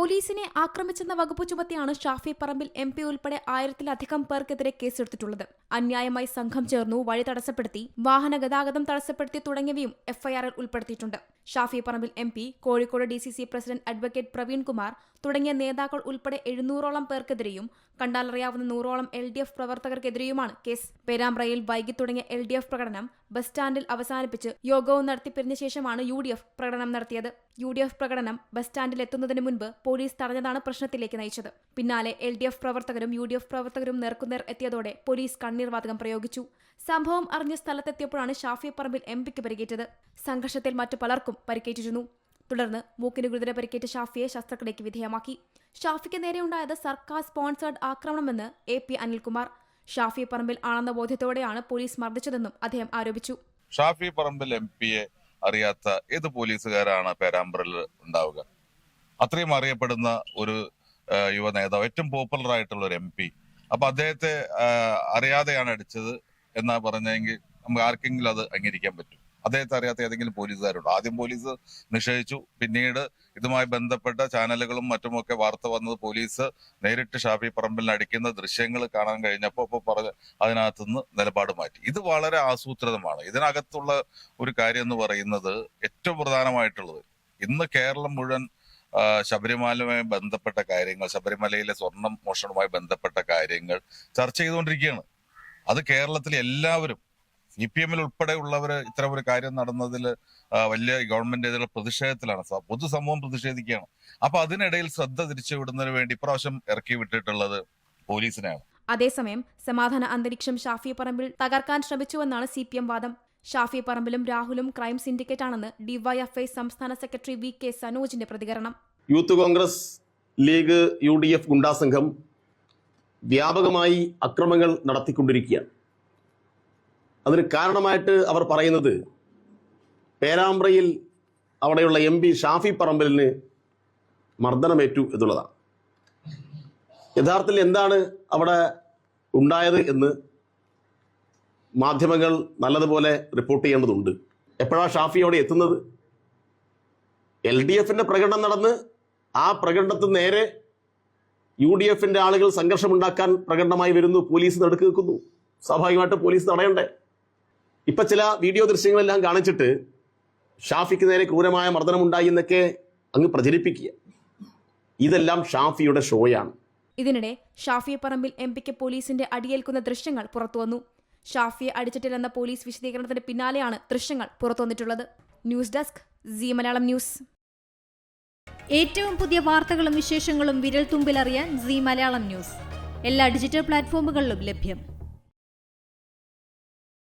പോലീസിനെ ആക്രമിച്ചെന്ന വകുപ്പ് ചുമത്തിയാണ് ഷാഫി പറമ്പിൽ എം പി ഉൾപ്പെടെ ആയിരത്തിലധികം പേർക്കെതിരെ കേസെടുത്തിട്ടുള്ളത്. അന്യായമായി സംഘം ചേർന്നു വഴി തടസ്സപ്പെടുത്തി വാഹന ഗതാഗതം തടസ്സപ്പെടുത്തി തുടങ്ങിയവയും എഫ്ഐആറിൽ ഉൾപ്പെടുത്തിയിട്ടുണ്ട്. Shafi Parambil M Kozhikode D president advocate Praveen Kumar തുടങ്ങിയ നേതാക്കൾ ഉൾപ്പെടെ എഴുന്നൂറോളം പേർക്കെതിരെയും കണ്ടാലറിയാവുന്ന നൂറോളം എൽ ഡി എഫ് പ്രവർത്തകർക്കെതിരെയുമാണ് കേസ്. പേരാമ്പ്രയിൽ വൈകി തുടങ്ങിയ എൽ ഡി എഫ് പ്രകടനം ബസ് സ്റ്റാൻഡിൽ അവസാനിപ്പിച്ച് യോഗവും നടത്തി പിരിഞ്ഞ ശേഷമാണ് യു ഡി എഫ് പ്രകടനം നടത്തിയത്. യു ഡി എഫ് പ്രകടനം ബസ് സ്റ്റാൻഡിൽ എത്തുന്നതിന് മുൻപ് പോലീസ് തടഞ്ഞതാണ് പ്രശ്നത്തിലേക്ക് നയിച്ചത്. പിന്നാലെ എൽ ഡി എഫ് പ്രവർത്തകരും യു ഡി എഫ് പ്രവർത്തകരും നേർക്കുനേർ എത്തിയതോടെ പോലീസ് കണ്ണീർവാതകം പ്രയോഗിച്ചു. സംഭവം അറിഞ്ഞ സ്ഥലത്തെത്തിയപ്പോഴാണ് ഷാഫി പറമ്പിൽ എം പിക്ക് പരിക്കേറ്റത്. സംഘർഷത്തിൽ മറ്റു പലർക്കും പരിക്കേറ്റിരുന്നു. തുടർന്ന് മൂക്കിന് ഗുരുതര പരിക്കേറ്റ ഷാഫിയെ ശസ്ത്രക്രിയയ്ക്ക് വിധേയമാക്കി. ഷാഫിക്ക് നേരെയുണ്ടായത് സർക്കാർ സ്പോൺസേഡ് ആക്രമണമെന്ന് എ പി അനിൽകുമാർ. ഷാഫി പറമ്പിൽ ആണെന്ന ബോധ്യത്തോടെയാണ് പോലീസ് മർദ്ദിച്ചതെന്നും അദ്ദേഹം ആരോപിച്ചു. ഷാഫി പറമ്പിൽ എം പിയെ അറിയാത്ത ഏത് പോലീസുകാരാണ് പേരാമ്പ്രയിൽ ഉണ്ടാവുക? അത്രയും അറിയപ്പെടുന്ന ഒരു യുവ നേതാവ് ഏറ്റവും പോപ്പുലർ ആയിട്ടുള്ള ഒരു എം പി. അപ്പൊ അദ്ദേഹത്തെ അറിയാതെയാണ് അടിച്ചത് എന്നാ പറഞ്ഞെങ്കിൽ നമുക്ക് ആർക്കെങ്കിലും അത് അംഗീകരിക്കാൻ പറ്റും. അദ്ദേഹത്തെ അറിയാത്ത ഏതെങ്കിലും പോലീസുകാരുണ്ടോ? ആദ്യം പോലീസ് നിഷേധിച്ചു. പിന്നീട് ഇതുമായി ബന്ധപ്പെട്ട ചാനലുകളും മറ്റുമൊക്കെ വാർത്ത വന്നത് പോലീസ് നേരിട്ട് ഷാഫി പറമ്പിൽ അടിക്കുന്ന ദൃശ്യങ്ങൾ കാണാൻ കഴിഞ്ഞപ്പോൾ ഇപ്പോൾ പറഞ്ഞ അതിനകത്തുനിന്ന് നിലപാട് മാറ്റി. ഇത് വളരെ ആസൂത്രിതമാണ്. ഇതിനകത്തുള്ള ഒരു കാര്യം എന്ന് പറയുന്നത് ഏറ്റവും പ്രധാനമായിട്ടുള്ളത് ഇന്ന് കേരളം മുഴുവൻ ശബരിമലയുമായി ബന്ധപ്പെട്ട കാര്യങ്ങൾ ശബരിമലയിലെ സ്വർണം മോഷണവുമായി ബന്ധപ്പെട്ട കാര്യങ്ങൾ ചർച്ച ചെയ്തുകൊണ്ടിരിക്കുകയാണ്. അത് കേരളത്തിലെ എല്ലാവരും സി പി എമ്മിൽ ഉൾപ്പെടെ ഉള്ളവർ ഇത്തരം ഒരു കാര്യം നടന്നതിൽ വലിയ ഗവൺമെന്റ് എതിരെ പ്രതിഷേധത്തിലാണ്. പൊതുസമൂഹം പ്രതിഷേധിക്കുകയാണ്. അപ്പൊ അതിനിടയിൽ ശ്രദ്ധ തിരിച്ചുവിടുന്നതിന് വേണ്ടി ഇപ്രാവശ്യം ഇറക്കി വിട്ടിട്ടുള്ളത് പോലീസിനെയാണ്. അതേസമയം സമാധാന അന്തരീക്ഷം ഷാഫി പറമ്പിൽ തകർക്കാൻ ശ്രമിച്ചുവെന്നാണ് സി പി എം വാദം. ഷാഫി പറമ്പിലും രാഹുലും ക്രൈം സിൻഡിക്കേറ്റ് ആണെന്ന് ഡിവൈഎഫ്ഐ സംസ്ഥാന സെക്രട്ടറി വി കെ സനോജിന്റെ പ്രതികരണം. Youth Congress league U D F ഗുണ്ടാസംഘം വ്യാപകമായി അക്രമങ്ങൾ നടത്തിക്കൊണ്ടിരിക്കുകയാണ്. അതിന് കാരണമായിട്ട് അവർ പറയുന്നത് പേരാമ്പ്രയിൽ അവിടെയുള്ള എം പി ഷാഫി പറമ്പലിന് മർദ്ദനമേറ്റു എന്നുള്ളതാണ്. യഥാർത്ഥത്തിൽ എന്താണ് അവിടെ ഉണ്ടായത് എന്ന് മാധ്യമങ്ങൾ നല്ലതുപോലെ റിപ്പോർട്ട് ചെയ്യേണ്ടതുണ്ട്. എപ്പോഴാണ് ഷാഫി അവിടെ എത്തുന്നത്? എൽ ഡി എഫിന്റെ പ്രകടനം നടന്ന് ആ പ്രകടനത്തിന് നേരെ യു ഡി എഫിന്റെ ആളുകൾ സംഘർഷമുണ്ടാക്കാൻ പ്രകടനമായി വരുന്നു. പോലീസ് നടുക്ക് നിൽക്കുന്നു. സ്വാഭാവികമായിട്ട് പോലീസ് തടയണ്ടേ? ഇപ്പൊ ചില വീഡിയോ ദൃശ്യങ്ങളെല്ലാം കാണിച്ചിട്ട് ഷാഫിക്ക് നേരെ ക്രൂരമായ മർദ്ദനമുണ്ടായി എന്നൊക്കെ അങ്ങ് പ്രചരിപ്പിക്കുക. ഇതെല്ലാം ഷാഫിയുടെ ഷോയാണ്. ഇതിനിടെ ഷാഫിയെ പറമ്പിൽ എം പിക്ക് പോലീസിന്റെ അടിയേൽക്കുന്ന ദൃശ്യങ്ങൾ പുറത്തുവന്നു ഷാഫിയെ അടിച്ചിട്ടില്ലെന്ന പോലീസ് വിശദീകരണത്തിന് പിന്നാലെയാണ് ദൃശ്യങ്ങൾ പുറത്തുവന്നിട്ടുള്ളത് news desk C Malayalam news. ഏറ്റവും പുതിയ വാർത്തകളും വിശേഷങ്ങളും വിരൽ തുമ്പിലറിയാൻ സി മലയാളം ന്യൂസ്. എല്ലാ ഡിജിറ്റൽ പ്ലാറ്റ്ഫോമുകളിലും ലഭ്യം.